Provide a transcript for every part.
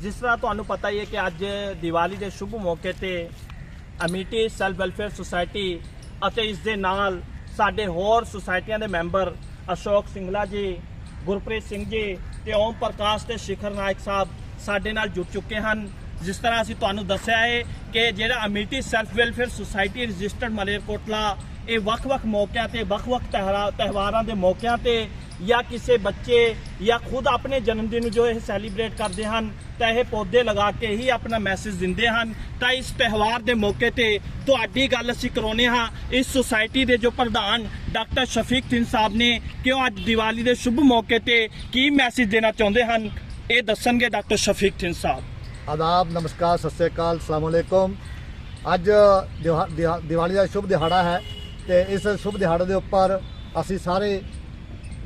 ਜਿਸ ਤਰ੍ਹਾਂ ਤੁਹਾਨੂੰ ਪਤਾ ਹੀ ਹੈ ਕਿ ਅੱਜ ਦੀਵਾਲੀ ਦੇ ਸ਼ੁਭ ਮੌਕੇ ਤੇ ਅਮਿਟੀ ਸੈਲਫ ਵੈਲਫੇਅਰ ਸੁਸਾਇਟੀ ਅਤੇ ਇਸ ਦੇ ਨਾਲ ਸਾਡੇ ਹੋਰ ਸੁਸਾਇਟੀਆਂ ਦੇ ਮੈਂਬਰ ਅਸ਼ੋਕ ਸਿੰਗਲਾ ਜੀ, ਗੁਰਪ੍ਰੀਤ ਸਿੰਘ ਜੀ ਤੇ ਓਮ ਪ੍ਰਕਾਸ਼ ਤੇ ਸ਼ਿਖਰ ਨਾਇਕ ਸਾਹਿਬ ਸਾਡੇ ਨਾਲ ਜੁੜ ਚੁੱਕੇ ਹਨ। ਜਿਸ ਤਰ੍ਹਾਂ ਅਸੀਂ ਤੁਹਾਨੂੰ ਦੱਸਿਆ ਹੈ ਕਿ ਜਿਹੜਾ Amity self welfare society registered Malerkotla, ਇਹ ਵੱਖ-ਵੱਖ ਮੌਕਿਆਂ ਤੇ, ਵੱਖ-ਵੱਖ ਤਿਉਹਾਰਾਂ ਤਿਉਹਾਰਾਂ ਦੇ ਮੌਕਿਆਂ ਤੇ ਜਾਂ ਕਿਸੇ ਬੱਚੇ ਜਾਂ ਖੁਦ ਆਪਣੇ ਜਨਮ ਦਿਨ ਨੂੰ ਜੋ ਇਹ ਸੈਲੀਬ੍ਰੇਟ ਕਰਦੇ ਹਨ, ਤਾਂ ਇਹ ਪੌਦੇ ਲਗਾ ਕੇ ਹੀ ਆਪਣਾ ਮੈਸੇਜ ਦਿੰਦੇ ਹਨ। ਤਾਂ ਇਸ ਤਿਉਹਾਰ ਦੇ ਮੌਕੇ ਤੇ ਤੁਹਾਡੀ ਗੱਲ ਅਸੀਂ ਕਰਾਉਨੇ ਹਾਂ। ਇਸ ਸੁਸਾਇਟੀ ਦੇ ਜੋ ਪ੍ਰਧਾਨ ਡਾਕਟਰ ਸ਼ਫੀਕ ਸਿੰਘ ਸਾਹਿਬ ਨੇ ਕਿ ਉਹ ਅੱਜ ਦੀਵਾਲੀ ਦੇ ਸ਼ੁਭ ਮੌਕੇ ਤੇ ਕੀ ਮੈਸੇਜ ਦੇਣਾ ਚਾਹੁੰਦੇ ਹਨ, ਇਹ ਦੱਸਣਗੇ ਡਾਕਟਰ ਸ਼ਫੀਕ ਸਿੰਘ ਸਾਹਿਬ। ਆਦਾਬ, ਨਮਸਕਾਰ, ਸਤਿ ਸ੍ਰੀ ਅਕਾਲ, ਅਸਲਾਮ ਅਲੈਕੁਮ। ਅੱਜ ਦਿਹਾ- ਦੀਵਾਲੀ ਦਾ ਸ਼ੁਭ ਦਿਹਾੜਾ ਹੈ ਤੇ ਇਸ ਸ਼ੁਭ ਦਿਹਾੜੇ ਦੇ ਉੱਪਰ ਅਸੀਂ ਸਾਰੇ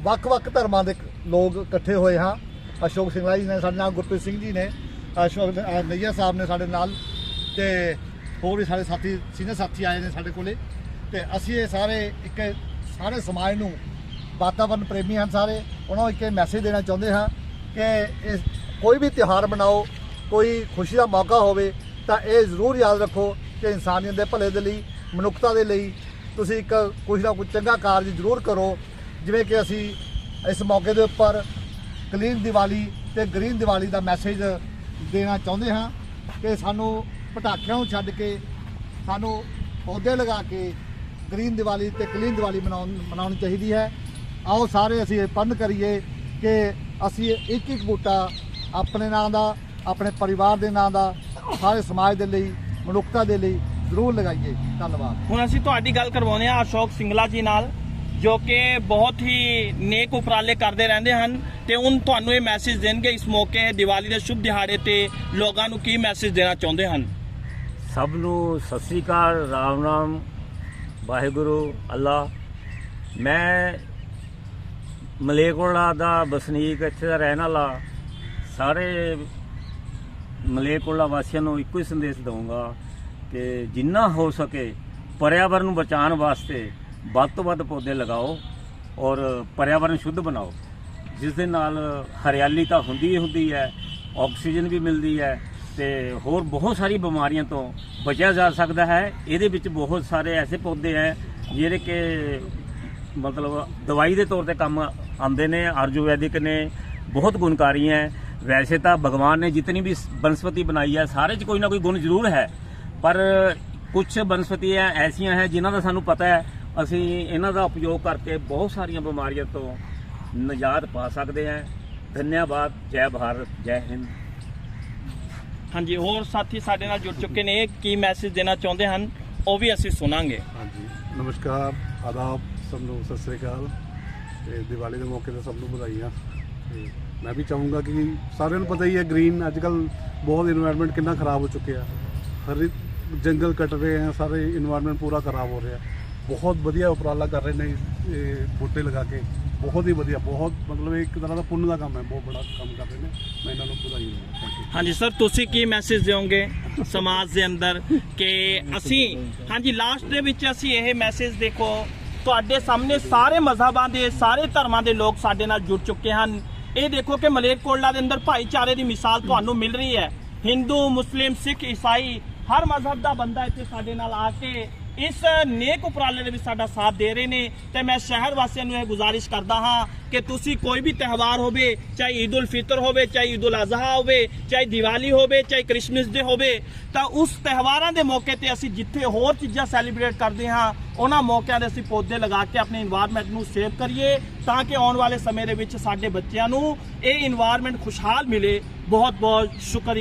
ਵੱਖ-ਵੱਖ ਧਰਮਾਂ ਦੇ ਲੋਕ ਇਕੱਠੇ ਹੋਏ ਹਾਂ। ਅਸ਼ੋਕ ਸਿੰਘਲਾ ਜੀ ਨੇ ਸਾਡੇ ਨਾਲ ਗੁਰਪ੍ਰੀਤ ਸਿੰਘ ਜੀ ਨੇ ਅਸ਼ੋਕ ਅ, ਨਈਆ ਸਾਹਿਬ ਨੇ ਸਾਡੇ ਨਾਲ ਤੇ ਹੋਰ ਵੀ ਸਾਡੇ ਸਾਥੀ ਸੀਨੀਅਰ ਸਾਥੀ ਆਏ ਨੇ ਸਾਡੇ ਕੋਲੇ। ਤੇ ਅਸੀਂ ਇਹ ਸਾਰੇ ਇੱਕ ਸਾਰੇ ਸਮਾਜ ਨੂੰ ਵਾਤਾਵਰਨ ਪ੍ਰੇਮੀ ਹਨ ਸਾਰੇ। ਉਹਨਾਂ ਨੂੰ ਇੱਕ ਮੈਸੇਜ ਦੇਣਾ ਚਾਹੁੰਦੇ ਹਾਂ ਕਿ ਇਸ ਕੋਈ ਵੀ ਤਿਉਹਾਰ ਮਨਾਓ ਕੋਈ ਖੁਸ਼ੀ ਦਾ ਮੌਕਾ ਹੋਵੇ ਤਾਂ ਇਹ ਜ਼ਰੂਰ ਯਾਦ ਰੱਖੋ ਕਿ ਇਨਸਾਨੀਅਤ ਦੇ ਭਲੇ ਦੇ ਲਈ ਮਨੁੱਖਤਾ ਦੇ ਲਈ ਤੁਸੀਂ ਇੱਕ ਕੁਝ ਨਾ ਕੁਝ ਚੰਗਾ ਕਾਰਜ ਜ਼ਰੂਰ ਕਰੋ। ਜਿਵੇਂ ਕਿ ਅਸੀਂ ਇਸ ਮੌਕੇ ਦੇ ਉੱਪਰ ਕਲੀਨ ਦੀਵਾਲੀ ਤੇ ਗ੍ਰੀਨ ਦੀਵਾਲੀ ਦਾ ਮੈਸੇਜ ਦੇਣਾ ਚਾਹੁੰਦੇ ਹਾਂ ਕਿ ਸਾਨੂੰ ਪਟਾਕਿਆਂ ਨੂੰ ਛੱਡ ਕੇ, ਸਾਨੂੰ ਪੌਦੇ ਲਗਾ ਕੇ ਗ੍ਰੀਨ ਦੀਵਾਲੀ ਤੇ ਕਲੀਨ ਦੀਵਾਲੀ ਮਨਾਉਣ, ਮਨਾਉਣੀ ਚਾਹੀਦੀ ਹੈ। ਆਓ ਸਾਰੇ ਅਸੀਂ ਇਹ ਪੰਨ ਕਰੀਏ ਕਿ ਅਸੀਂ ਇੱਕ ਇੱਕ ਬੂਟਾ ਆਪਣੇ ਨਾਂ ਦਾ, ਆਪਣੇ ਪਰਿਵਾਰ ਦੇ ਨਾਂ ਦਾ, ਸਾਰੇ ਸਮਾਜ ਦੇ ਲਈ, ਮਨੁੱਖਤਾ ਦੇ ਲਈ ਜ਼ਰੂਰ ਲਗਾਈਏ। ਧੰਨਵਾਦ। ਹੁਣ ਅਸੀਂ ਤੁਹਾਡੀ ਗੱਲ ਕਰਵਾਉਂਦੇ ਹਾਂ ਅਸ਼ੋਕ ਸਿੰਗਲਾ ਜੀ ਨਾਲ। ਜੋ ਕਿ ਬਹੁਤ ਹੀ ਨੇਕ ਉਪਰਾਲੇ ਕਰਦੇ ਰਹਿੰਦੇ ਹਨ ਤੇ ਹੁਣ ਤੁਹਾਨੂੰ ਇਹ ਮੈਸੇਜ ਦੇਣਗੇ ਇਸ ਮੌਕੇ ਦੀਵਾਲੀ ਦੇ ਸ਼ੁਭ ਦਿਹਾੜੇ ਤੇ ਲੋਕਾਂ ਨੂੰ ਕੀ ਮੈਸੇਜ ਦੇਣਾ ਚਾਹੁੰਦੇ ਹਨ? ਸਭ ਨੂੰ ਸਤਿ ਸ੍ਰੀ ਅਕਾਲ, ਰਾਮ ਰਾਮ, ਵਾਹਿਗੁਰੂ, ਅੱਲਾ। ਮੈਂ ਮਲੇਕੋਲਾ ਦਾ ਵਸਨੀਕ, ਇੱਥੇ ਦਾ ਰਹਿਣ ਵਾਲਾ। ਸਾਰੇ ਮਲੇਕੋਲਾ ਵਾਸੀਆਂ ਨੂੰ ਇੱਕੋ ਹੀ ਸੰਦੇਸ਼ ਦਊਂਗਾ ਕਿ ਜਿੰਨਾ ਹੋ ਸਕੇ ਪਰਿਆਵਰਨ ਨੂੰ ਬਚਾਉਣ ਵਾਸਤੇ ਵੱਧ ਤੋਂ ਵੱਧ ਪੌਦੇ ਲਗਾਓ ਔਰ ਪਰਿਆਵਰਨ ਸ਼ੁੱਧ ਬਣਾਓ, ਜਿਸ ਦੇ ਨਾਲ ਹਰਿਆਲੀ ਤਾਂ ਹੁੰਦੀ ਹੀ ਹੁੰਦੀ ਹੈ, ਆਕਸੀਜਨ ਵੀ ਮਿਲਦੀ ਹੈ ਤੇ ਹੋਰ ਬਹੁਤ ਸਾਰੀ ਬਿਮਾਰੀਆਂ ਤੋਂ ਬਚਿਆ ਜਾ ਸਕਦਾ ਹੈ। ਇਹਦੇ ਵਿੱਚ ਬਹੁਤ ਸਾਰੇ ਐਸੇ ਪੌਦੇ ਹੈ ਜਿਹੜੇ ਕਿ ਮਤਲਬ ਦਵਾਈ ਦੇ ਤੌਰ ਤੇ ਕੰਮ ਆਉਂਦੇ ਨੇ, ਆਯੁਰਵੈਦਿਕ ਨੇ, ਬਹੁਤ ਗੁਣਕਾਰੀ ਹੈ। ਵੈਸੇ ਤਾਂ ਭਗਵਾਨ ਨੇ ਜਿਤਨੀ ਵੀ ਬਨਸਪਤੀ ਬਣਾਈ ਹੈ, ਸਾਰੇ 'ਚ ਕੋਈ ਨਾ ਕੋਈ ਗੁਣ ਜ਼ਰੂਰ ਹੈ। ਪਰ ਕੁਝ ਬਨਸਪਤੀਆਂ ਐਸੀਆਂ ਹੈ ਜਿਨ੍ਹਾਂ ਦਾ ਸਾਨੂੰ ਪਤਾ ਹੈ ਅਸੀਂ ਇਹਨਾਂ ਦਾ ਉਪਯੋਗ ਕਰਕੇ ਬਹੁਤ ਸਾਰੀਆਂ ਬਿਮਾਰੀਆਂ ਤੋਂ ਨਜਾਤ ਪਾ ਸਕਦੇ ਹਾਂ। ਧੰਨਵਾਦ ਜੈ ਭਾਰਤ ਜੈ ਹਿੰਦ। ਹਾਂਜੀ ਹੋਰ ਸਾਥੀ ਸਾਡੇ ਨਾਲ ਜੁੜ ਚੁੱਕੇ ਨੇ। ਕੀ ਮੈਸੇਜ ਦੇਣਾ ਚਾਹੁੰਦੇ ਹਨ? ਉਹ ਵੀ ਅਸੀਂ ਸੁਣਾਂਗੇ। ਹਾਂਜੀ ਨਮਸਕਾਰ। ਆਦਾਬ ਸਭ ਨੂੰ ਸਤਿ ਸ੍ਰੀ ਅਕਾਲ। ਤੇ ਦੀਵਾਲੀ ਦੇ ਮੌਕੇ ਤੇ ਸਭ ਨੂੰ ਵਧਾਈਆਂ। ਤੇ ਮੈਂ ਵੀ ਚਾਹੂੰਗਾ ਕਿ ਸਾਰਿਆਂ ਨੂੰ ਪਤਾ ਹੀ ਹੈ ਗ੍ਰੀਨ ਅੱਜ ਕੱਲ ਬਹੁਤ এনवायरमेंट ਕਿੰਨਾ ਖਰਾਬ ਹੋ ਚੁੱਕਿਆ। ਹਰ ਜੰਗਲ ਕੱਟ ਰਹੇ ਆ ਸਾਰੇ এনवायरमेंट ਪੂਰਾ ਖਰਾਬ ਹੋ ਰਿਹਾ। ਬਹੁਤ ਵਧੀਆ ਉਪਰਾਲਾ ਕਰ ਰਹੇ ਨੇ ਬੂਟੇ ਲਗਾ ਕੇ। ਬਹੁਤ ਹੀ ਵਧੀਆ, ਬਹੁਤ ਮਤਲਬ ਇੱਕ ਤਰ੍ਹਾਂ ਦਾ ਪੁੰਨ ਦਾ ਕੰਮ ਹੈ, ਬਹੁਤ ਬੜਾ ਕੰਮ ਕਰ ਰਹੇ ਨੇ। ਮੈਂ ਇਹਨਾਂ ਨੂੰ ਵਧਾਈ ਦਿੰਦਾ ਥੈਂਕ ਯੂ ਹਾਂਜੀ ਸਰ, ਤੁਸੀਂ ਕੀ ਮੈਸੇਜ ਦਿਓਗੇ ਸਮਾਜ ਦੇ ਅੰਦਰ ਕਿ ਅਸੀਂ, ਹਾਂਜੀ ਲਾਸਟ ਦੇ ਵਿੱਚ ਅਸੀਂ ਇਹ ਮੈਸੇਜ ਦੇਖੋ, ਤੁਹਾਡੇ ਸਾਹਮਣੇ ਸਾਰੇ ਮਜ਼ਹਬਾਂ ਦੇ, ਸਾਰੇ ਧਰਮਾਂ ਦੇ ਲੋਕ ਸਾਡੇ ਨਾਲ ਜੁੜ ਚੁੱਕੇ ਹਨ। ਇਹ ਦੇਖੋ ਕਿ ਮਲੇਰਕੋਟਲਾ ਦੇ ਅੰਦਰ ਭਾਈਚਾਰੇ ਦੀ ਮਿਸਾਲ ਤੁਹਾਨੂੰ ਮਿਲ ਰਹੀ ਹੈ। ਹਿੰਦੂ, ਮੁਸਲਿਮ, ਸਿੱਖ, ਈਸਾਈ, ਹਰ ਮਜ਼ਹਬ ਦਾ ਬੰਦਾ ਇੱਥੇ ਸਾਡੇ ਨਾਲ ਆ ਕੇ ਇਸ ਨੇਕ ਉਪਰਾਲੇ ਦੇ ਵਿੱਚ ਸਾਡਾ ਸਾਥ ਦੇ ਰਹੇ ਨੇ ਤੇ ਮੈਂ ਸ਼ਹਿਰ ਵਾਸੀਆਂ ਨੂੰ ਇਹ ਗੁਜ਼ਾਰਿਸ਼ ਕਰਦਾ ਹਾਂ ਕਿ ਤੁਸੀਂ ਕੋਈ ਵੀ ਤਿਹਾਵਾਰ ਹੋਵੇ, ਚਾਹੇ ਈਦ ਉਲ ਫਿਤਰ ਹੋਵੇ, ਚਾਹੇ ਈਦ ਉਲ ਅਜ਼ਹਾ ਹੋਵੇ, ਚਾਹੇ ਦੀਵਾਲੀ ਹੋਵੇ, ਚਾਹੇ ਕ੍ਰਿਸਮਸ ਦੇ ਹੋਵੇ, ਤਾਂ ਉਸ ਤਿਹਾਵਾਰਾਂ ਦੇ ਮੌਕੇ ਤੇ ਅਸੀਂ ਜਿੱਥੇ ਹੋਰ ਚੀਜ਼ਾਂ ਸੈਲੀਬ੍ਰੇਟ ਕਰਦੇ ਹਾਂ, ਉਹਨਾਂ ਮੌਕਿਆਂ ਦੇ ਅਸੀਂ ਪੌਦੇ ਲਗਾ ਕੇ ਆਪਣੇ এনवायरमेंट ਨੂੰ ਸੇਵ ਕਰੀਏ, ਤਾਂ ਕਿ ਆਉਣ ਵਾਲੇ ਸਮੇਂ ਦੇ ਵਿੱਚ ਸਾਡੇ ਬੱਚਿਆਂ ਨੂੰ ਇਹ এনवायरमेंट ਖੁਸ਼ਹਾਲ ਮਿਲੇ। ਬਹੁਤ ਬਹੁਤ ਸ਼ੁਕਰੀਆ।